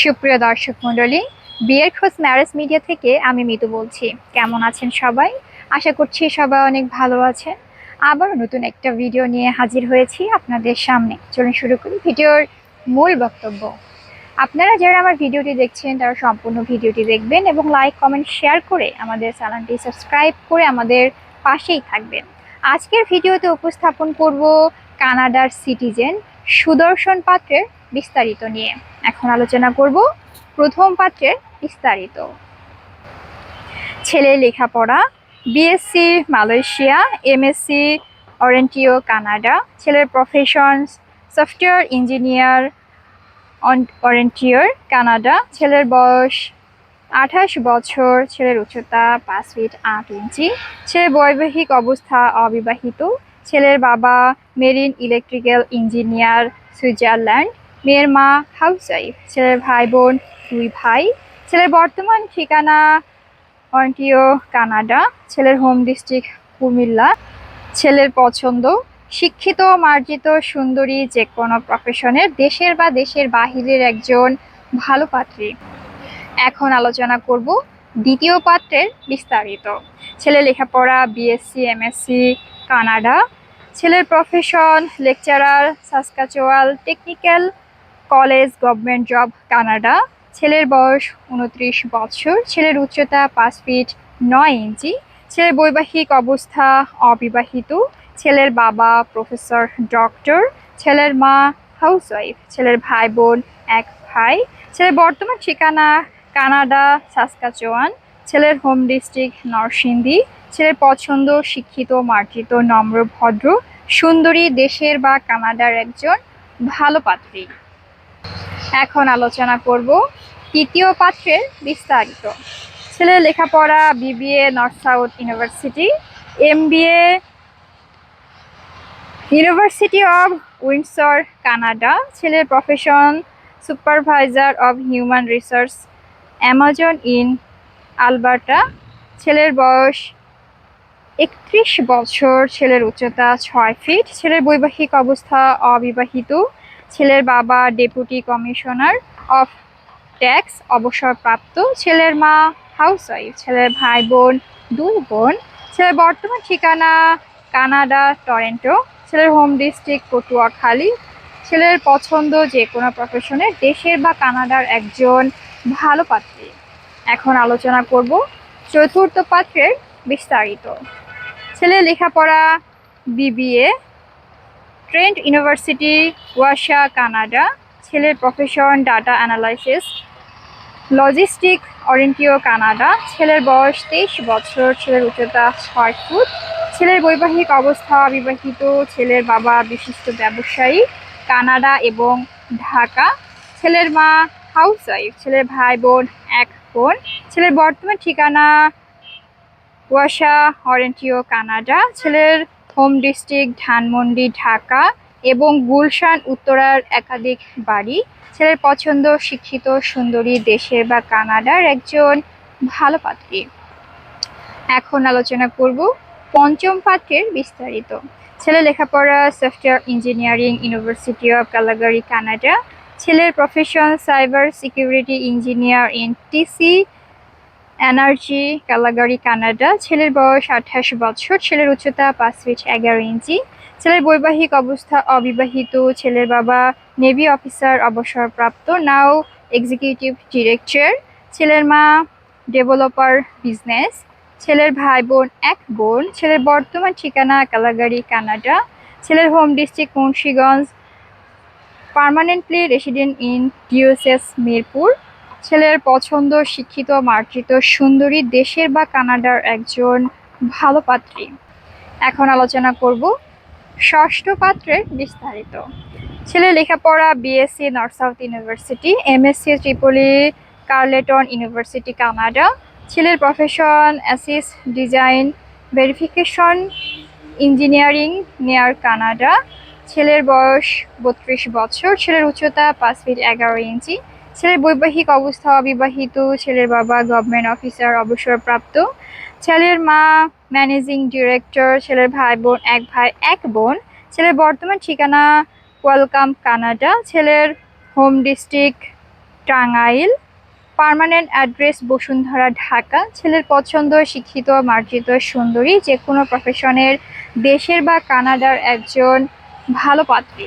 সুপ্রিয় দর্শক মণ্ডলী, বিয়ের খোঁজ ম্যারেজ মিডিয়া থেকে আমি মিতু বলছি। কেমন আছেন সবাই? আশা করছি সবাই অনেক ভালো আছেন। আবার নতুন একটা ভিডিও নিয়ে হাজির হয়েছি আপনাদের সামনে। চলুন শুরু করি ভিডিওর মূল বক্তব্য। আপনারা যারা আমার ভিডিওটি দেখছেন, তারা সম্পূর্ণ ভিডিওটি দেখবেন এবং লাইক, কমেন্ট, শেয়ার করে আমাদের চ্যানেলটি সাবস্ক্রাইব করে আমাদের পাশেই থাকবেন। আজকের ভিডিওতে উপস্থাপন করব কানাডার সিটিজেন সুদর্শন পাত্রের বিস্তারিত নিয়ে। এখন আলোচনা করব প্রথম পাত্রের বিস্তারিত। ছেলের লেখাপড়া বিএসসি মালয়েশিয়া এমএসসি অরেন্টিও কানাডা ছেলের প্রফেশন সফটওয়্যার ইঞ্জিনিয়ার অরেন্টিওর কানাডা ছেলের বয়স আঠাশ বছর, ছেলের উচ্চতা পাঁচ ফিট আট ইঞ্চি। ছেলের বৈবাহিক অবস্থা অবিবাহিত। ছেলের বাবা মেরিন ইলেকট্রিক্যাল ইঞ্জিনিয়ার সুইজারল্যান্ড মেয়ের মা হাউসওয়াইফ ছেলের ভাই বোন দুই ভাই। ছেলের বর্তমান ঠিকানা অন্টিও কানাডা, ছেলের হোম ডিস্ট্রিক্ট কুমিল্লা। ছেলের পছন্দ শিক্ষিত, মার্জিত, সুন্দরী যে কোনো প্রফেশনের দেশের বা দেশের বাহিরের একজন ভালো পাত্রী। এখন আলোচনা করব দ্বিতীয় পাত্রের বিস্তারিত। ছেলে লেখাপড়া বিএসসি এমএসসি কানাডা। ছেলের profession lecturer Saskatchewan technical college, government job, Canada. ছেলের বয়স উনত্রিশ বছর। ছেলের উচ্চতা পাঁচ ফিট নয় ইঞ্চি। ছেলের বৈবাহিক অবস্থা অবিবাহিত। ছেলের বাবা প্রফেসর, ডক্টর। ছেলের মা হাউসওয়াইফ। ছেলের ভাই বোন, এক ভাই। ছেলের বর্তমান ঠিকানা কানাডা, সাসকাচোয়ান। ছেলের হোম ডিস্ট্রিক্ট নরসিংদী। ছেলের পছন্দ, শিক্ষিত, মার্জিত, নম্র, ভদ্র, সুন্দরী, দেশের বা কানাডার একজন ভালো পাত্রী। এখন আলোচনা করব তৃতীয় পাত্রের বিস্তারিত। ছেলের লেখাপড়া, BBA, North South University, MBA, University of Windsor, Canada. ছেলের profession supervisor of human research Amazon in Alberta. ছেলের বয়স একত্রিশ বছর, ছেলের উচ্চতা ছয় ফিট। ছেলের বৈবাহিক অবস্থা অবিবাহিত। ছেলের বাবা ডেপুটি কমিশনার অফ ট্যাক্স অবসরপ্রাপ্ত ছেলের মা হাউসওয়াইফ, ছেলের ভাই বোন, দুই বোন, ছেলের বর্তমান ঠিকানা কানাডা, টরেন্টো, ছেলের হোম ডিস্ট্রিক্ট পটুয়াখালী, ছেলের পছন্দ যে কোনো প্রফেশনে দেশের বা কানাডার একজন ভালো পাত্রী। এখন আলোচনা করব চতুর্থ পাত্রের বিস্তারিত। ছেলে লেখাপড়া, BBA Trent University Oshawa Canada ছেলের প্রফেশন ডাটা অ্যানালাইসিস লজিস্টিক অরেন্টিও কানাডা ছেলের বয়স তেইশ বছর, ছেলের উচ্চতা ছয় ফুট। ছেলের বৈবাহিক অবস্থা বিবাহিত ছেলের বাবা বিশিষ্ট ব্যবসায়ী, কানাডা এবং ঢাকা। ছেলের মা হাউসওয়াইফ ছেলের ভাই বোন এক বোন। ছেলের বর্তমান ঠিকানা ওয়াশা অরেন্টিও কানাডা ছেলের হোম ডিস্ট্রিক্ট, ধানমন্ডি, ঢাকা এবং গুলশান উত্তরার একাধিক বাড়ি। ছেলের পছন্দ, শিক্ষিত, সুন্দরী, দেশের বা কানাডার একজন ভালো পাত্রী। এখন আলোচনা করব পঞ্চম পাত্রের বিস্তারিত। ছেলে লেখাপড়া software engineering University of Calgary Canada ছেলের profession cyber security engineer in TC energy Calgary Canada. ছেলের বয়স আঠাশ বছর, ছেলের উচ্চতা পাঁচ ফিট এগারো ইঞ্চি। ছেলের বৈবাহিক অবস্থা অবিবাহিত, ছেলের বাবা নেভি অফিসার, অবসরপ্রাপ্ত, নাও এক্সিকিউটিভ ডিরেক্টর। ছেলের মা ডেভেলপার বিজনেস। ছেলের ভাই বোন এক বোন। ছেলের বর্তমান ঠিকানা কালাগারি কানাডা। ছেলের home district Munshiganj. Permanently resident in DOHS Mirpur. ছেলের পছন্দ, শিক্ষিত, মার্জিত, সুন্দরী, দেশের বা কানাডার একজন ভালো পাত্রী। এখন আলোচনা করব ষষ্ঠ পাত্রের বিস্তারিত। ছেলে লেখাপড়া BSc North South University MSc triple E Carleton University Canada ছেলের profession ASIC design verification engineering near Canada ছেলের বয়স বত্রিশ বছর, ছেলের উচ্চতা পাঁচ ফিট এগারো ইঞ্চি ছেলের বৈবাহিক অবস্থা অবিবাহিত, ছেলের বাবা গভর্নমেন্ট অফিসার অবসরপ্রাপ্ত। ছেলের মা ম্যানেজিং ডিরেক্টর ছেলের ভাই বোন, এক ভাই, এক বোন। ছেলের বর্তমান ঠিকানা ওয়েলকাম কানাডা ছেলের home district Tangail permanent address Bashundhara, Dhaka. ছেলের পছন্দ, শিক্ষিত, মার্জিত, সুন্দরী যে কোনো প্রফেশনের দেশের বা কানাডার একজন ভালো পাত্রী।